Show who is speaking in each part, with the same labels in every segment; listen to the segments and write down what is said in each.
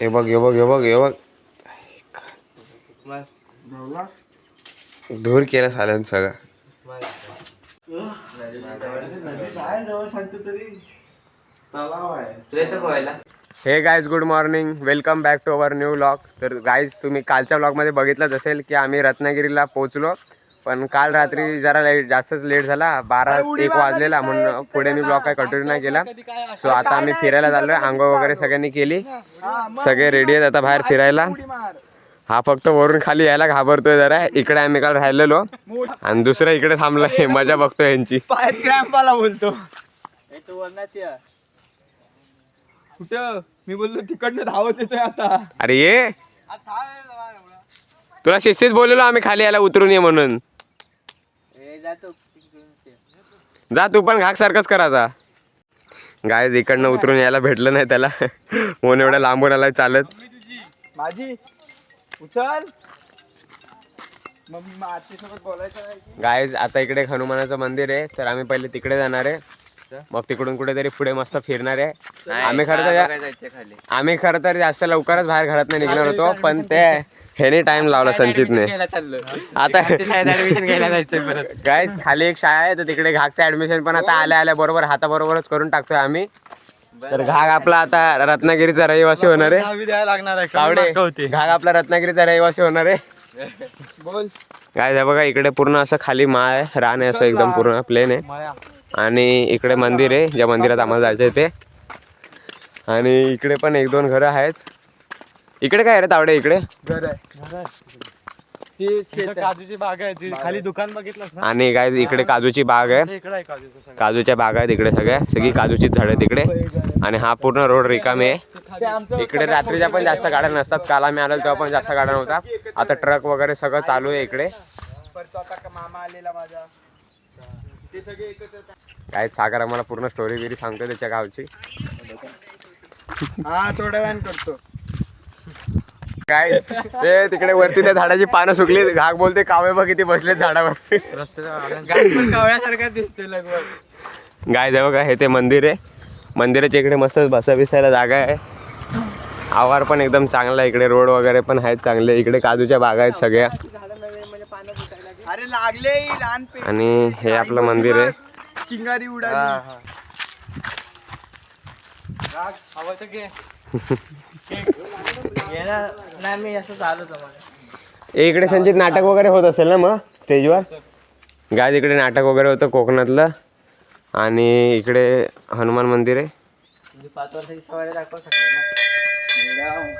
Speaker 1: हे बघ हे बघ हे बघ हे बघ. धूर केलं साल्यानं सगळं. Hey guys good morning welcome back to our new blog तर गाईज तुम्ही कालच्या ब्लॉगमध्ये बघितलंच असेल की आम्ही रत्नागिरीला पोहोचलो. पण काल रात्री जरा लेट जास्तच लेट झाला. बारा एक वाजलेला म्हणून पुढे मी ब्लॉग काय कंटिन्यू नाही केला. सो आता आम्ही फिरायला चाललोय. आंघोळ वगैरे सगळ्यांनी केली. सगळे रेडी आहेत आता बाहेर फिरायला. हा फक्त वरून खाली यायला घाबरतोय जरा. इकडे आम्ही काल राहिलेलो. आणि दुसरा इकडे थांबलाय. मजा बघतोय यांची
Speaker 2: बोलतो. कुठं? मी बोललो तिकडनं धावत येतोय आता.
Speaker 1: अरे ये. तुला शिस्तीत बोललेलो आम्ही खाली यायला उतरून ये म्हणून. जा तू पण घाक सारखंच करायचा गाय इकडनं उतरून यायला भेटलं नाही त्याला. म्हणून एवढ्या लांबून आलाय चालत.
Speaker 2: माझी उचल. मम्मी आरती सोबत बोलायचं नाही की?
Speaker 1: गाय आता इकडे हनुमानाचं मंदिर आहे तर आम्ही पहिले तिकडे जाणार आहे. मग तिकडून कुठेतरी पुढे मस्त फिरणार आहे. आम्ही खरं तर आम्ही खरं तर जास्त लवकरच बाहेर घरात नाही निघणार होतो पण ते ह्याने टाइम लावला संचितने. आता काय खाली एक शाळा आहे तर तिकडे घागचं ऍडमिशन पण आता आल्या आल्या बरोबर हाताबरोबरच करून टाकतोय आम्ही. तर घाग आपला आता रत्नागिरीचा रहिवासी होणार आहे.
Speaker 2: लागणार आहे
Speaker 1: कावडे घाग आपला रत्नागिरीचा रहिवासी होणार आहे.
Speaker 2: बोल.
Speaker 1: काय आहे बघा इकडे पूर्ण असं खाली माळ आहे रान आहे असं एकदम पूर्ण प्लेन आहे.
Speaker 2: माया
Speaker 1: आणि इकडे मंदिर आहे ज्या मंदिरात आम्हाला जायचं आहे ते. आणि इकडे पण एक दोन घरं आहेत. इकडे काय रे तावडे इकडे?
Speaker 2: घर आहे काजूची बाग आहे ती खाली दुकान बघितलंस ना?
Speaker 1: आणि काय इकडे काजूची बाग आहे.
Speaker 2: इकडे आहे काजूचं सगळं.
Speaker 1: काजूच्या बागा आहेत इकडे सगळ्या. सगळी काजूचीच झाडं आहेत इकडे. आणि हा पूर्ण रोड रिकामी आहे.
Speaker 2: ते आमचं
Speaker 1: इकडे रात्रीच्या पण जास्त गाड्या नसतात. काल आम्ही आलो तेव्हा पण जास्त गाड्या नव्हता आता ट्रक वगैरे सगळं चालू आहे इकडे.
Speaker 2: परतो आता का मामा आलेला माझा ते सगळे एकत्र
Speaker 1: काय सागर आम्हाला पूर्ण स्टोरी बिरी सांगतोय त्याच्या गावची.
Speaker 2: हा थोड्या वेळान करतो.
Speaker 1: काय? ते तिकडे वरती त्या झाडाची पानं सुकली घाग बोलते कावे बघ किती बसले झाडावरती.
Speaker 2: कावळ्यासारखा दिसतोय लगभग.
Speaker 1: गाय जवळ काय हे ते मंदिर आहे. मंदिराच्या इकडे मस्त बसा बिसायला जागा आहे. आवार पण एकदम चांगला आहे इकडे रोड वगैरे पण आहेत चांगले. इकडे काजूच्या बागा आहेत सगळ्या. आणि हे आपलं मंदिर आहे.
Speaker 2: चिंगारी उडाली. हवं तर घे नाही मी असं चालू
Speaker 1: इकडे संचित नाटक वगैरे होत असेल ना मग स्टेजवर गाय इकडे नाटक वगैरे होतं कोकणातलं. आणि इकडे हनुमान मंदिर आहे.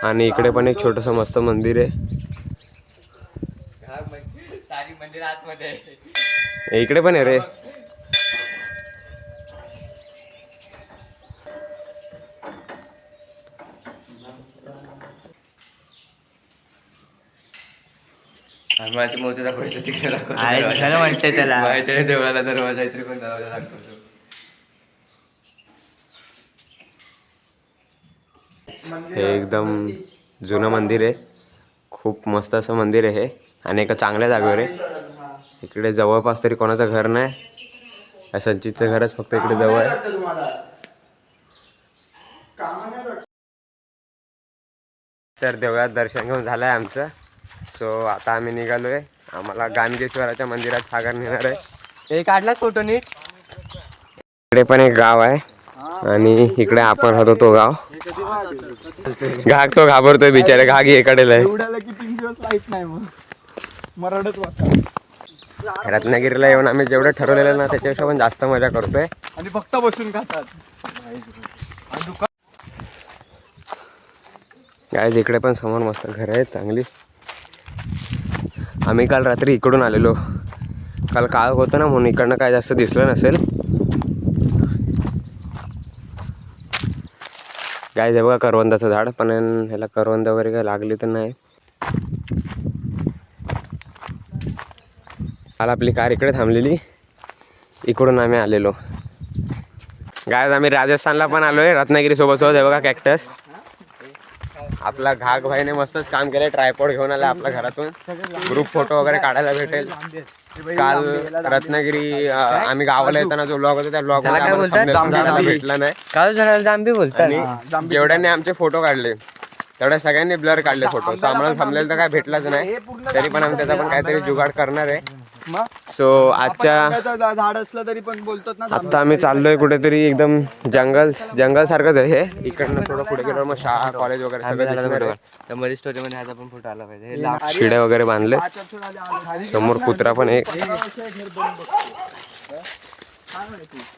Speaker 1: आणि इकडे पण एक छोटस मस्त मंदिर आहे. इकडे पण आहे रे.
Speaker 3: हनुमानची मूर्ती दाखवायची तिकडे दाखवतो
Speaker 2: आहे,
Speaker 3: दरवाजा.
Speaker 2: झालं म्हणते त्याला.
Speaker 3: माहिती आहे देवाला दरवाजा तरी पण दरवाजा दाखवतो.
Speaker 1: हे एकदम जुनं मंदिर आहे. खूप मस्त असं मंदिर आहे हे. आणि एका चांगल्या जागेवर आहे. इकडे जवळपास तरी कोणाचं घर नाही. या संचितचं घरच फक्त इकडे जवळ आहे. तर देवळात दर्शन घेऊन झालं आहे आमचं. सो आता आम्ही निघालो आहे आम्हाला गानगेश्वराच्या मंदिरात सागर नेणार आहे.
Speaker 2: हे काढला फोटो नीट?
Speaker 1: इकडे पण एक गाव आहे. आणि इकडे आपण राहतो तो गाव. घाग तो घाबरतोय बिचारे. घाग इकडेला आहे
Speaker 2: उडाला की तीन दिवस लाइट नाही मग. मराठच वाटत
Speaker 1: रत्नागिरीला येऊन आम्ही जेवढं ठरवलेलं ना त्याच्यापेक्षा पण जास्त मजा करतोय.
Speaker 2: आणि फक्त बसून खातात.
Speaker 1: काय इकडे पण समोर मस्त घर आहेत चांगली. आम्ही काल रात्री इकडून आलेलो. काल काळ होतं ना म्हणून इकडनं काय जास्त दिसलं नसेल. काय हे बघा करवंदाचं झाड पण ह्याला करवंद वगैरे काय लागली तर नाही. काल आपली कार इकडे थांबलेली. इकडून आम्ही आलेलो. गायज आम्ही राजस्थानला पण आलो आहे रत्नागिरीसोबत सोबत हे बघा कॅक्टस आपला घाग भाईने मस्तच काम केलंय. ट्रायपॉड घेऊन आला आपल्या घरातून. ग्रुप फोटो वगैरे काढायला भेटेल. काल रत्नागिरी आम्ही गावाला येताना जो ब्लॉग होता त्या ब्लॉग
Speaker 3: काय?
Speaker 1: भेटला नाही.
Speaker 3: काल जणांना जांबी बोलतात
Speaker 1: जेवढ्यांनी आमचे फोटो काढले तेवढ्या सगळ्यांनी ब्लर काढले फोटो. तर आम्हाला थांबलेलं तर काय भेटलाच नाही. तरी पण आम्ही त्याचा पण काहीतरी जुगाड करणार आहे.
Speaker 2: मग
Speaker 1: सो आजच्या
Speaker 2: झाड असलं तरी पण बोलतात ना
Speaker 1: आता आम्ही चाललोय कुठेतरी एकदम जंगल जंगल सारखंच आहे हे. इकडनं थोडं पुढे गेलो मग शाळा कॉलेज वगैरे सगळं.
Speaker 3: तर मध्ये स्टोरी मध्ये ह्याचा पण फोटो आला पाहिजे. हे
Speaker 1: शिड्या वगैरे बांधले. समोर कुत्रा पण एक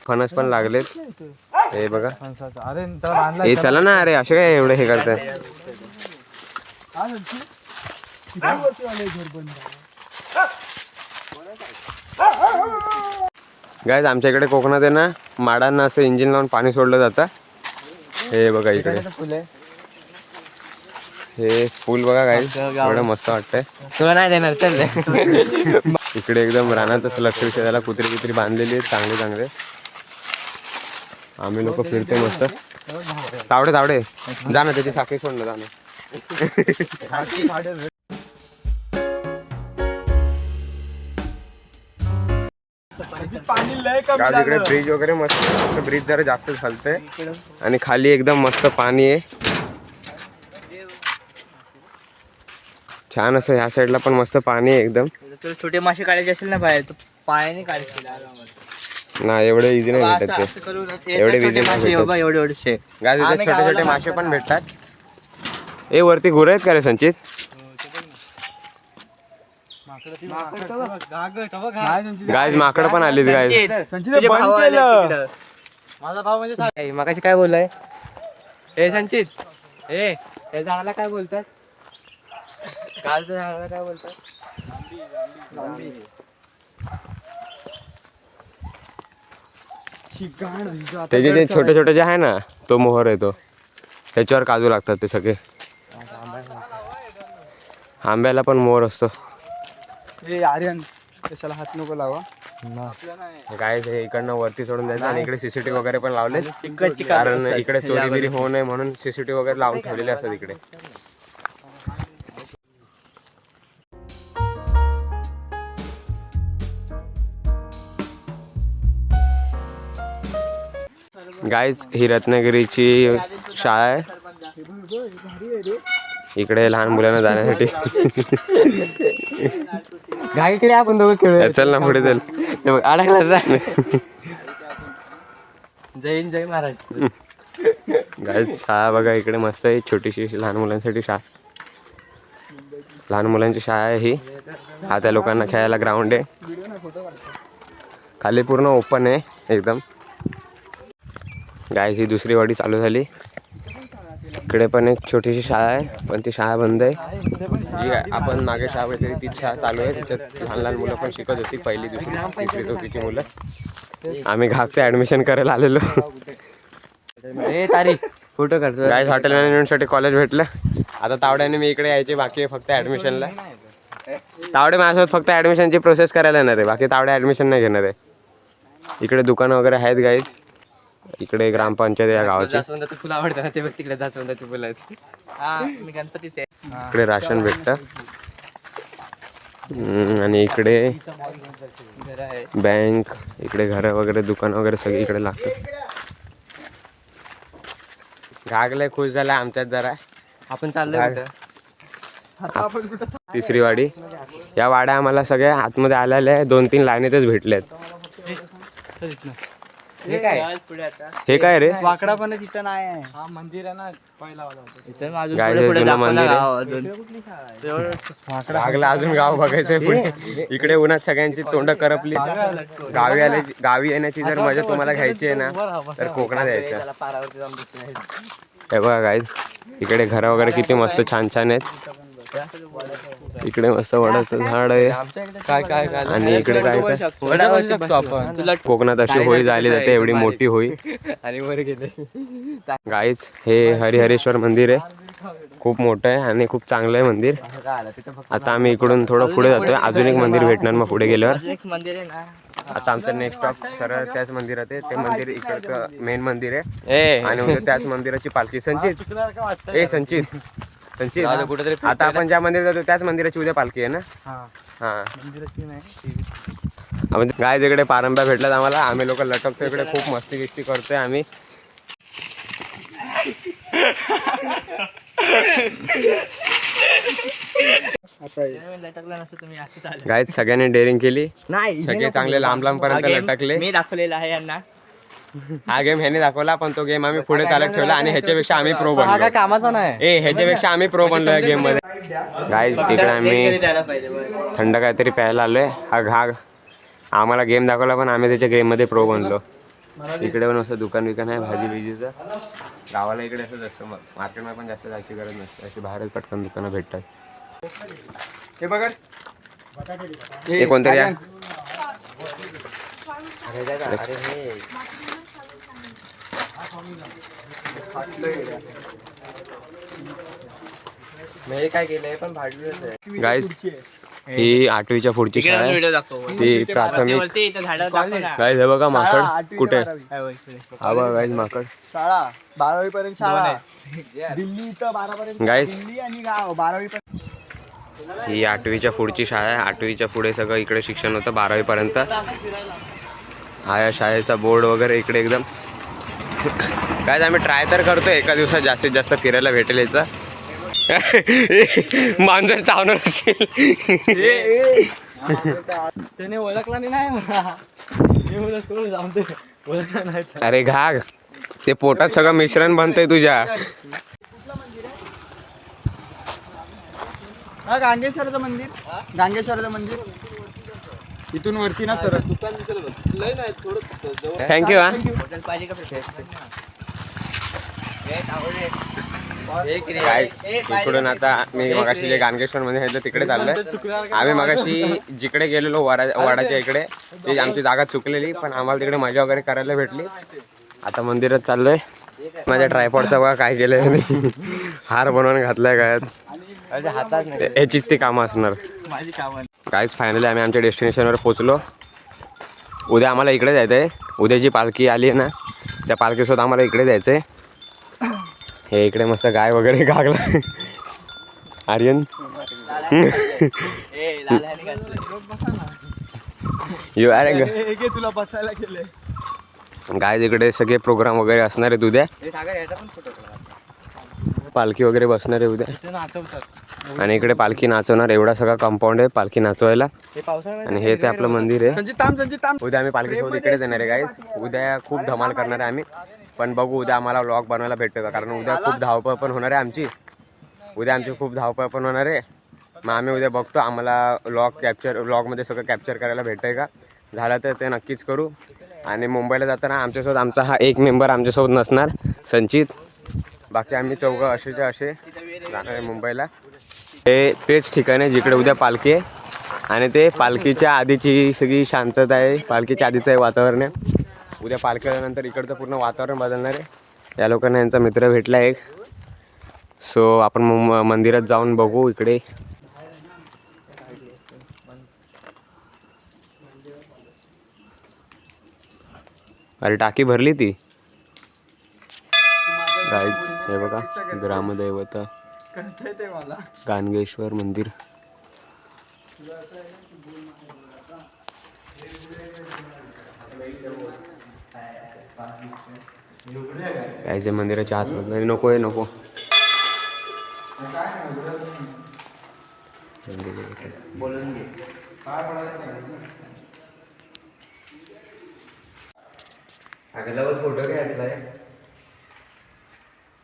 Speaker 1: फणस पण लागलेत. हे बघा.
Speaker 2: अरे
Speaker 1: हे चला ना अरे असे काय एवढे हे करताय? गायज आमच्या इकडे कोकणात आहे ना माडांना असं इंजिन लावून पाणी सोडलं जातं. हे बघा इकडे. हे फुल बघा गाईज एवढं मस्त वाटतंय.
Speaker 3: तुला नाही देणार चल.
Speaker 1: इकडे एकदम रानातच लक्ष विषय त्याला कुत्री कुत्री बांधलेली आहेत चांगले चांगले. आम्ही लोक फिरतोय मस्त. तावडे तावडे. जा ना त्याची साखळी सोड ना जा ना.
Speaker 2: पाणी लय कमी
Speaker 1: गाव इकडे ब्रिज वगैरे मस्त ब्रिज जरा जास्त चालतंय आणि खाली एकदम मस्त पाणी आहे. छान असं ह्या साईडला पण मस्त पाणी आहे एकदम.
Speaker 4: तुला छोटे मासे काढायचे असेल ना बाहेर तर पायाने काढशील
Speaker 1: ना एवढे इझी नाही भेटत ते.
Speaker 4: असं करून
Speaker 1: एवढे
Speaker 4: छोटे
Speaker 1: विजय नाही
Speaker 4: मासे
Speaker 1: भेटत.
Speaker 4: बाबा एवढे एवढेशे
Speaker 1: गाय
Speaker 4: आम्ही
Speaker 1: छोटे छोटे मासे पण भेटतात. ए वरती गुरं आहेत का रे संचित? गायज माकड पण आलीत गायज
Speaker 2: केलं.
Speaker 4: माझा भाव म्हणजे
Speaker 3: ए, मगाशी काय बोललाय? ए संचित. ए त्या झाडाला काय बोलतात? झाडाला काय बोलतात
Speaker 1: त्याचे ते छोटे छोटे जे आहे ना तो मोहर आहे तो. त्याच्यावर काजू लागतात ते सगळे. आंब्याला पण मोहर असतो.
Speaker 2: ए आर्यन कशाला हात नको लावा.
Speaker 1: काय हे इकडनं वरती सोडून द्यायचं आणि इकडे सीसीटीव्ही वगैरे पण लावले कारण इकडे चोरी बिरी होऊ नये म्हणून सीसीटीव्ही वगैरे लावून ठेवलेले असतात इकडे. गाईज ही रत्नागिरीची शाळा आहे. इकडे लहान मुलांना जाण्यासाठी.
Speaker 3: गाईकडे आपण दोघं खेळू
Speaker 1: चल ना पुढे चल.
Speaker 3: अडकला जा. जय हिंद, जय महाराज.
Speaker 1: गाईज शाळा बघा इकडे मस्त आहे. छोटीशी अशी लहान मुलांसाठी शाळा. लहान मुलांची शाळा आहे ही. हा त्या लोकांना खेळायला ग्राउंड आहे. खाली पूर्ण ओपन आहे एकदम. गायज ही दुसरी वाडी चालू झाली. इकडे पण एक छोटीशी शाळा आहे पण ती शाळा बंद आहे. जी आपण मागे शाळा बघितली ती शाळा चालू आहे. त्याच्यात लहान लहान मुलं पण शिकत होती पहिली दुसरी तिसरी चौथीची मुलं. आम्ही घागचं ॲडमिशन करायला आलेलो.
Speaker 3: ए तारीख फोटो काढतो
Speaker 1: गाईज हॉटेल मॅनेजमेंटसाठी कॉलेज भेटलं. आता तावड्याने मी इकडे यायचे बाकी फक्त ॲडमिशनला तावडे माझ्यासोबत फक्त ॲडमिशनची प्रोसेस करायला येणार आहे बाकी तावडे ॲडमिशन नाही घेणार आहे. इकडे दुकानं वगैरे आहेत गाईज इकडे ग्रामपंचायत या गावाची.
Speaker 3: जास्वंदाचं फुलं आवडतं ना ते बघ तिकडे जास्वंदाची फुलं आहेत.
Speaker 4: हा मी गणपतीचे
Speaker 1: इकडे राशन भेटतं. आणि इकडे बँक इकडे घरं वगैरे दुकान वगैरे सगळे इकडे लागतात. घागले खुश झाला आमच्यात जरा.
Speaker 3: आपण चाललोय
Speaker 1: तिसरी वाडी. या वाड्या आम्हाला सगळ्या आतमध्ये आलेल्या दोन तीन लाईनीतच भेटल्यात
Speaker 3: हे काय?
Speaker 4: पुढे आता.
Speaker 1: हे काय रे?
Speaker 2: वाकडा पण तिथं नाही आहे. हा मंदिर आहे ना पहिला वाला होता.
Speaker 4: इथं अजून
Speaker 1: गाय
Speaker 4: पुढे पुढे
Speaker 1: जुनं
Speaker 4: दाखव ना
Speaker 1: मंदिर आहे.
Speaker 4: गाव अजून.
Speaker 1: लागला अजून गाव बघायचंय पुढे. इकडे उन्हात सगळ्यांची तोंड करपली. गावी आले गावी येण्याची जर मजा तुम्हाला घ्यायची आहे ना तर कोकणात यायचं.
Speaker 4: त्याला पारावरती जाऊन दिसत नाही.
Speaker 1: हे बघा काय इकडे घर वगैरे किती मस्त छान छान आहेत. इकडे मस्त वडाचं झाड आहे.
Speaker 4: काय काय काय
Speaker 1: आणि इकडे काय काय?
Speaker 4: वडावर शकतो आपण. तुला
Speaker 1: कोकणात अशी होळी जायली जाते एवढी मोठी होळी.
Speaker 3: आणि वर गेले.
Speaker 1: गाईच हे हरिहरेश्वर मंदिर आहे. खूप मोठं आहे आणि खूप चांगलं आहे मंदिर. आता आम्ही इकडून थोडं पुढे जातोय. अजून एक मंदिर भेटणार मग पुढे गेल्यावर.
Speaker 4: अजून एक मंदिर आहे ना.
Speaker 1: आता आमचं नेक्स्ट स्टॉप सरळ त्याच मंदिरात आहे. ते मंदिर इकडचं मेन मंदिर आहे.
Speaker 3: ए.
Speaker 1: आणि त्याच मंदिराची पालखी. संचित. ए संचित. संचित
Speaker 3: जाऊ दे, कुठेतरी
Speaker 1: आता आपण ज्या मंदिरात जातो त्याच मंदिराची उद्या पालखी आहे ना?
Speaker 2: हा.
Speaker 1: हा.
Speaker 2: मंदिराची नाही.
Speaker 1: आपण गाय इकडे पारंब्या भेटल्यात आम्हाला. आम्ही लोक लटकतो इकडे खूप मस्ती बिस्ती करतोय आम्ही.
Speaker 2: आता हे.
Speaker 4: लटकला नसतं तुम्ही असं चालेल
Speaker 1: गायच सगळ्यांनी डेअरिंग केली.
Speaker 3: नाही
Speaker 1: सगळे चांगले लांब लांब पर्यंत लटकले.
Speaker 4: मी दाखवलेला आहे यांना.
Speaker 1: हा गेम ह्याने दाखवला पण तो गेम आम्ही पुढे चालत ठेवला आणि ह्याच्यापेक्षा आम्ही प्रो बनलो.
Speaker 2: कामाचा नाही.
Speaker 1: ए ह्याच्यापेक्षा आम्ही प्रो बनलो या गेममध्ये. गाईज इकडे आम्ही थंड काहीतरी प्यायला आलोय. हा घाग. आम्हाला गेम दाखवला पण आम्ही त्याच्या गेममध्ये प्रो बनलो. इकडे पण असं दुकान बिकान आहे भाजी बिजीचं. गावाला इकडे असंच असतं मार्केटमध्ये पण जास्त जायची गरज नसते. अशी बाहेरच पटकन दुकानं भेटतात.
Speaker 2: हे बघा.
Speaker 1: हे कोणतरी आहे?
Speaker 3: अरे हे. मी हे काय केलंय? पण भाडलीच आहे.
Speaker 1: गाईज ही आठवीच्या पुढची शाळा आहे. ती प्राथमिक गाईज हे बघा माकड कुठे. हा बघा गाईज माकड.
Speaker 2: शाळा बारावी पर्यंत शाळा दिल्ली बारा पर्यंत. दिल्ली आणि गाव बारावी पर्यंत
Speaker 1: ही आठवीच्या पुढची शाळा आहे. आठवीच्या पुढे सगळं इकडे शिक्षण होतं बारावी पर्यंत हा या शाळेचा बोर्ड वगैरे इकडे एकदम काय आम्ही ट्राय तर करतो एका दिवसात जास्तीत जास्त फिरायला भेटेल याचं. मांजर चावणार असेल.
Speaker 2: त्याने ओळखला नाही.
Speaker 1: अरे घाग. ते पोटात सगळं मिश्रण बनतंय तुझ्या.
Speaker 2: हा गांगेश्वरचं मंदिर. गांगेश्वरचं मंदिर. इथून वरती ना सर.
Speaker 1: थँक्यू हा.
Speaker 4: हॉटेल पाहिजे का
Speaker 1: काय इकडून आता मी मगाशी जे गानगेश्वर मध्ये आहे तिकडे चाललोय. आम्ही मगाशी जिकडे गेलेलो वडा वडाच्या इकडे ती आमची जागा चुकलेली पण आम्हाला तिकडे मजा वगैरे करायला भेटली. आता मंदिरात चाललोय. माझ्या ट्रायपॉडचा बघा काय केलंय हार बनवून घातलाय
Speaker 3: नाही
Speaker 1: याचीच ती कामं असणार. काहीच फायनली आम्ही आमच्या डेस्टिनेशनवर पोहोचलो. उद्या आम्हाला इकडे जायचं आहे उद्याची पालखी आली आहे ना त्या पालखीसोबत आम्हाला इकडे जायचं आहे हे इकडे मस्त गाय वगैरे गागला. आर्यन? यू
Speaker 2: घे तुला बसायला केलंय
Speaker 1: गाय इकडे सगळे प्रोग्राम वगैरे असणार आहेत उद्या
Speaker 3: हे सागर याचा पण फोटो काढा.
Speaker 1: पालखी वगैरे बसणार आहे उद्या.
Speaker 2: ते नाचवतात.
Speaker 1: आणि इकडे पालखी नाचवणार एवढा सगळा कंपाऊंड आहे पालखी नाचवायला.
Speaker 3: हे
Speaker 1: आणि हे ते आपलं मंदिर आहे. उद्या आम्ही पालखीसोबत इकडेच येणार आहे गाईज उद्या खूप धमाल करणार आहे आम्ही. पण बघू उद्या आम्हाला व्लॉग बनवायला भेटतो का? कारण उद्या खूप धावपळ पण होणार आहे आमची. उद्या आमची खूप धावपळ पण होणार आहे. मग आम्ही उद्या बघतो आम्हाला व्लॉग कॅप्चर व्लॉगमध्ये सगळं कॅप्चर करायला भेटतंय का? झालं तर ते नक्कीच करू. आणि मुंबईला जाताना आमच्यासोबत आमचा हा एक मेंबर आमच्यासोबत नसणार संचित. बाकी आम्ही चौघं असेच्या असे जाणार आहे मुंबईला. हे तेच ठिकाण आहे जिकडे उद्या पालखी आहे. आणि ते पालखीच्या आधीची सगळी शांतता आहे. पालखीच्या आधीचं वातावरण आहे. उद्या पालखी आल्यानंतर इकडचं पूर्ण वातावरण बदलणार आहे. या लोकांना यांचा मित्र भेटला एक. सो आपण मुं- मंदिरात जाऊन बघू इकडे. अरे टाकी भरली ती. गाईच हे बघा ग्रामदैवता.
Speaker 2: कळतंय
Speaker 1: गानगेश्वर मंदिर कायचे मंदिराच्या आतमध्ये. नको आहे नको.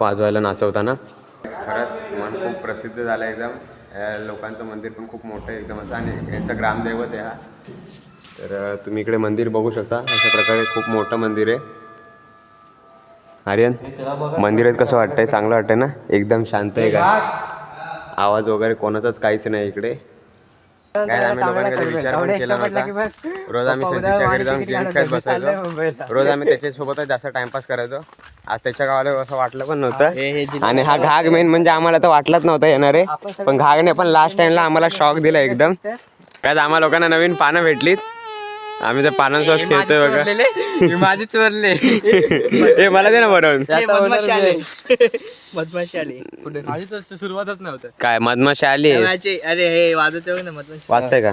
Speaker 1: वाजवायला नाचवताना. खरंच मन खूप प्रसिद्ध झालं एकदम. लोकांचं मंदिर पण खूप मोठं आहे एकदम असं. आणि यांचं ग्रामदैवत आहे हा. तर तुम्ही इकडे मंदिर बघू शकता. अशा प्रकारे खूप मोठं मंदिर आहे. आर्यन मंदिरात कसं वाटतंय? चांगलं वाटतंय ना? एकदम शांत आहे का? आवाज वगैरे कोणाचाच काहीच नाही इकडे. काय आम्ही लोकांनी कधी विचार पण केला नव्हता? रोज आम्ही घरी जाऊन गेम खेळत बसायचो. रोज आम्ही त्याच्यासोबतच जास्त टाइमपास करायचो. आज त्याच्या गावाला असं वाटलं पण नव्हतं. आणि हा घाग मेन म्हणजे आम्हाला तर वाटलंच नव्हतं येणार. आहे पण घागने पण लास्ट टाइमला आम्हाला शॉक दिला एकदम. काय आम्हाला लोकांना नवीन पानं भेटलीत. आम्ही त्या पानांसोबत खेळतोय बघा.
Speaker 3: माझे चोरले.
Speaker 1: हे मला दे ना बनवून.
Speaker 4: मधमाशी आली.
Speaker 2: तर सुरुवातच नव्हतं.
Speaker 1: काय मधमाशी आली?
Speaker 4: अरे हे वाजत ना मधमाशी.
Speaker 1: वाचतंय का?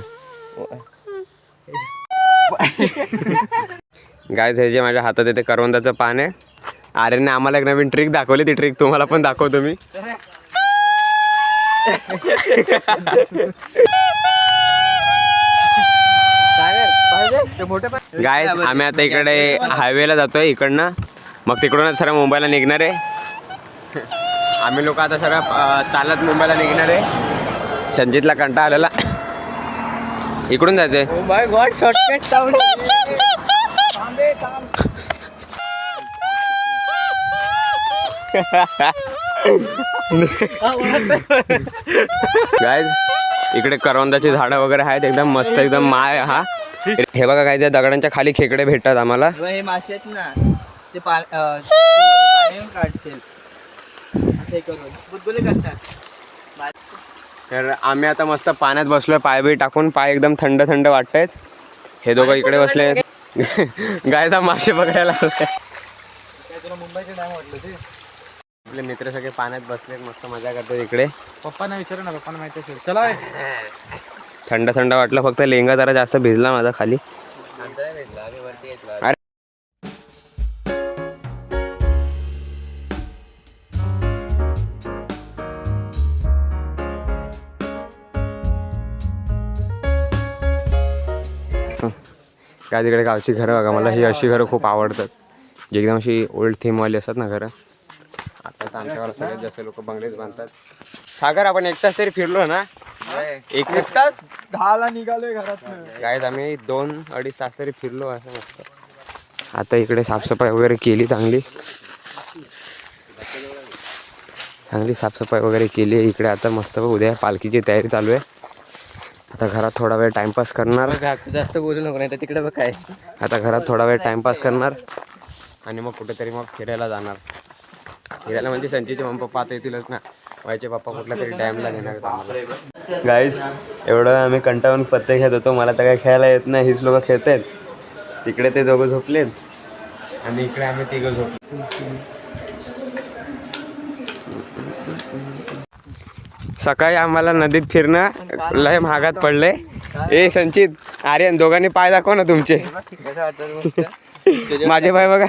Speaker 1: गाय हे जे माझ्या हातात येते करवंदाचं पान आहे. आर्यनने आम्हाला एक नवीन ट्रिक दाखवली ती ट्रिक तुम्हाला पण दाखवतो मी. गाय आम्ही आता इकडे हायवेला जातोय इकडनं. मग तिकडूनच सर मुंबईला निघणार आहे. आम्ही लोक आता सर चालत मुंबईला निघणार आहे. संजितला कंटा आलेला. इकडून जायचंय. गाय इकडे करवंदाची झाडं वगैरे आहेत एकदम मस्त एकदम माय हा. हे बघा काय त्या दगडांच्या खाली खेकडे भेटतात आम्हाला.
Speaker 4: हे मासे आहेत ना ते पा- अं, तू पाण्याहून काढशील. असे करून. बुलबुले करतात.
Speaker 1: तर आम्ही आता मस्त पाण्यात बसलोय पाय बी टाकून पाय एकदम थंड थंड वाटतायत हे दोघं इकडे बसले गायचा मासे बघायला.
Speaker 2: तुला मुंबईचे नाही म्हटलं ते?
Speaker 1: आपले मित्र सगळे पाण्यात बसले मस्त मजा करतात इकडे.
Speaker 2: पप्पांना विचारू ना पप्पांना माहिती असेल. चला
Speaker 1: थंड थंड वाटलं फक्त लेंगा जरा जास्त भिजला माझा खाली. अरे. काय तिकडे गावची घरं बघा मला ही अशी घरं खूप आवडतात. जी एकदम अशी ओल्ड थीमवाली असतात ना घरं. आता तर आमच्याकडे सगळ्यात जास्त लोक बंगलेच बांधतात. सागर आपण एक तास तरी फिरलो ना? एक तास?
Speaker 2: दहाला निघालोय घरात
Speaker 1: काय आम्ही दोन अडीच तास तरी फिरलो असं मस्त. आता इकडे साफसफाई वगैरे केली चांगली. चांगली साफसफाई वगैरे केली. इकडे आता मस्त उद्या पालखीची तयारी चालू आहे. आता घरात थोडा वेळ टाइमपास करणार.
Speaker 3: जास्त बोलू नको नाही तर तिकडे बघ काय.
Speaker 1: आता घरात थोडा वेळ टाइमपास करणार. आणि मग कुठेतरी मग फिरायला जाणार. फिरायला म्हणजे संजीचे मम्मी पप्पा आता येतीलच ना. व्हायचे पप्पा कुठल्या तरी डॅमला नेणार गाईज एवढं आम्ही कंटाळून पत्ते खेळत होतो. मला तर काय खेळायला येत नाही. हीच लोक खेळत आहेत तिकडे ते दोघं झोपलेत. आणि इकडे आम्ही तिघं झोपलो सकाळी आम्हाला नदीत फिरणं लय महागात पडलंय. ए संचित आर्यन दोघांनी पाय दाखव ना तुमचे. माझे पाय बघा.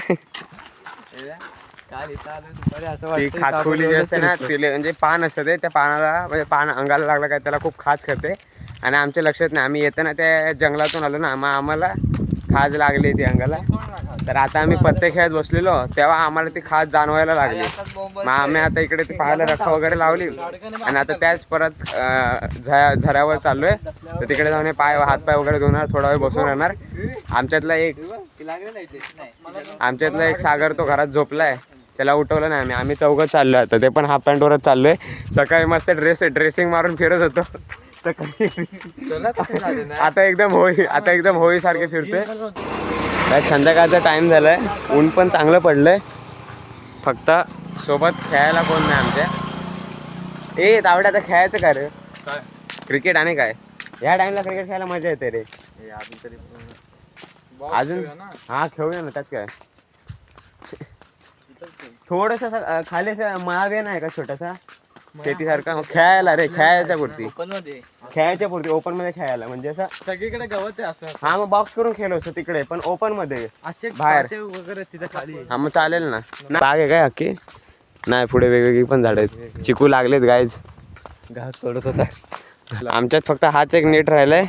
Speaker 1: ती खाचखोली जी असते ना तिले म्हणजे पान असतं ते त्या पानाला म्हणजे पान अंगाला लागलं काय त्याला खूप खाज करते. आणि आमच्या लक्षात नाही आम्ही येताना त्या जंगलातून आलो ना मग आम्हाला खाज लागली ती अंगाला. तर आता आम्ही पत्ते खेळत बसलेलो तेव्हा आम्हाला ती खाज जाणवायला लागली. मग आम्ही आता इकडे ती पाहायला रखा वगैरे लावली. आणि आता त्याच परत झऱ्यावर चाललोय. तर तिकडे जाऊन पाय हात पाय वगैरे धुणार थोडा वेळ बसून राहणार. आमच्यातला एक आमच्यातला एक सागर तो घरात झोपलाय. त्याला उठवलं नाही आम्ही. आम्ही चौघं चाललोय आता. ते पण हाफ पॅन्टवरच चाललोय. सकाळी मस्त ड्रेस ड्रेसिंग मारून फिरत होतो. सकाळी. आता एकदम होळी आता एकदम होळी सारखे फिरतोय. काय संध्याकाळचा टाइम झालाय. ऊन पण चांगलं पडलंय. फक्त सोबत खेळायला कोण नाही आमच्या. ए तावडे आता खेळायचं का रे? क्रिकेट आणि काय? या टाइमला क्रिकेट खेळायला मजा येते रे. अजून हा खेळूया ना त्यात काय? थोडस खाली असं नाही का छोटासा? शेतीसारखा. खेळायला रे खेळायच्या पुरती. खेळायच्या पुरती ओपनमध्ये खेळायला. म्हणजे असं
Speaker 2: सगळीकडे गवत आहे असं.
Speaker 1: हा मग बॉक्स करून खेळलो असतो तिकडे पण ओपनमध्ये
Speaker 2: असे
Speaker 1: बाहेर.
Speaker 2: वगैरे तिथे खाली.
Speaker 1: हा मग चालेल ना. बाग आहे काय अख्खी? नाही पुढे वेगवेगळी पण झाड आहेत. चिकू लागलेत गायज
Speaker 3: घास सोडत होता.
Speaker 1: आमच्यात फक्त हाच एक नेट राहिलाय.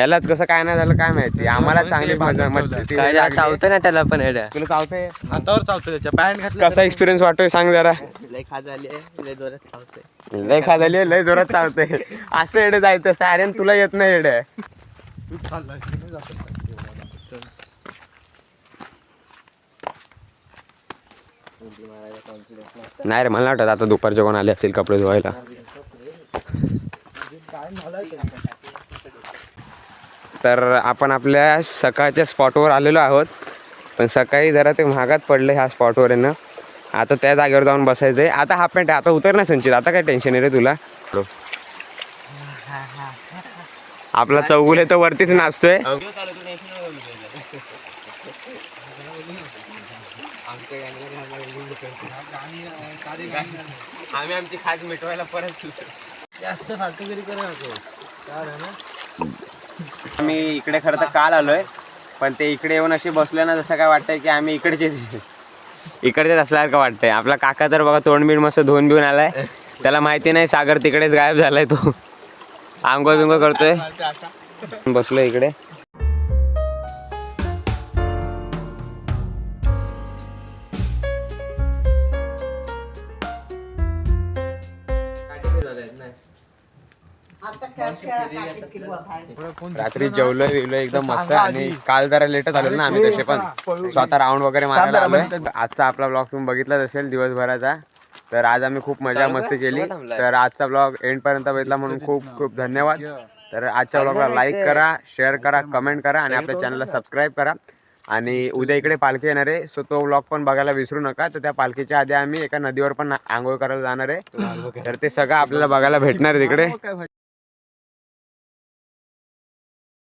Speaker 1: ह्यालाच कसं काय नाही झालं काय माहिती. आम्हाला चांगली मजा मजा-
Speaker 3: काय. चावतं ना त्याला पण एड्या.
Speaker 1: तुला चावतंय?
Speaker 2: हातावर चावतो त्याच्या पॅन्ट घातलं
Speaker 1: कसा एक्सपिरियन्स वाटतोय सांग जरा.
Speaker 4: लय खाज आली आहे लय जोरात चावते
Speaker 1: लय खाली लय जोरात चावतंय. असं एडे जायचं साऱ्यान तुला येत नाही एडे
Speaker 2: नाही जात?
Speaker 1: नाही रे मला वाटत. आता दुपारचे कोण आले असतील कपडे धुवायला. तर आपण आपल्या सकाळच्या स्पॉटवर आलेलो आहोत. पण सकाळी जरा ते महागात पडलं ह्या स्पॉटवर आहे ना आता त्या जागेवर जाऊन बसायचं आहे आता हाफ पॅन्ट आता उतर ना संचित. आता काय टेन्शन आहे रे तुला? आपला चौगुले तर वरतीच नाचतोय. आम्ही आमची खास मिटवायला परत
Speaker 2: जास्त फालतूगिरी करू नको काय आहे ना
Speaker 1: आम्ही इकडे खरं तर काल आलोय पण ते इकडे येऊन असे बसलोय ना जसं काय वाटतंय की आम्ही इकडचेच आहे. इकडचेच असल्यासारखं वाटतंय. आपला काका तर बघा तोंडबीड मस्त धुवून बिवून आलाय. त्याला माहिती नाही सागर तिकडेच गायब झालाय तो. आंघोळ बिंगो करतोय. बसलोय इकडे. रात्री जेवलोय बिवलोय एकदम मस्त आणि काल जरा लेटच आलो ना आम्ही तसे पण. स्वतः राऊंड वगैरे मारायला आलोय. आजचा आपला ब्लॉग तुम्ही बघितलाच असेल दिवसभराचा. तर आज आम्ही खूप मजा मस्ती केली. तर आजचा ब्लॉग एंड पर्यंत बघितला म्हणून खूप खूप धन्यवाद. तर आजच्या ब्लॉगला लाईक करा. शेअर करा कमेंट करा आणि आपल्या चॅनलला सबस्क्राईब करा. आणि उद्या इकडे पालखी येणार आहे. सो तो ब्लॉग पण बघायला विसरू नका. तर त्या पालखीच्या आधी आम्ही एका नदीवर पण आंघोळ करायला जाणार आहे. तर ते सगळं आपल्याला बघायला भेटणार आहे तिकडे.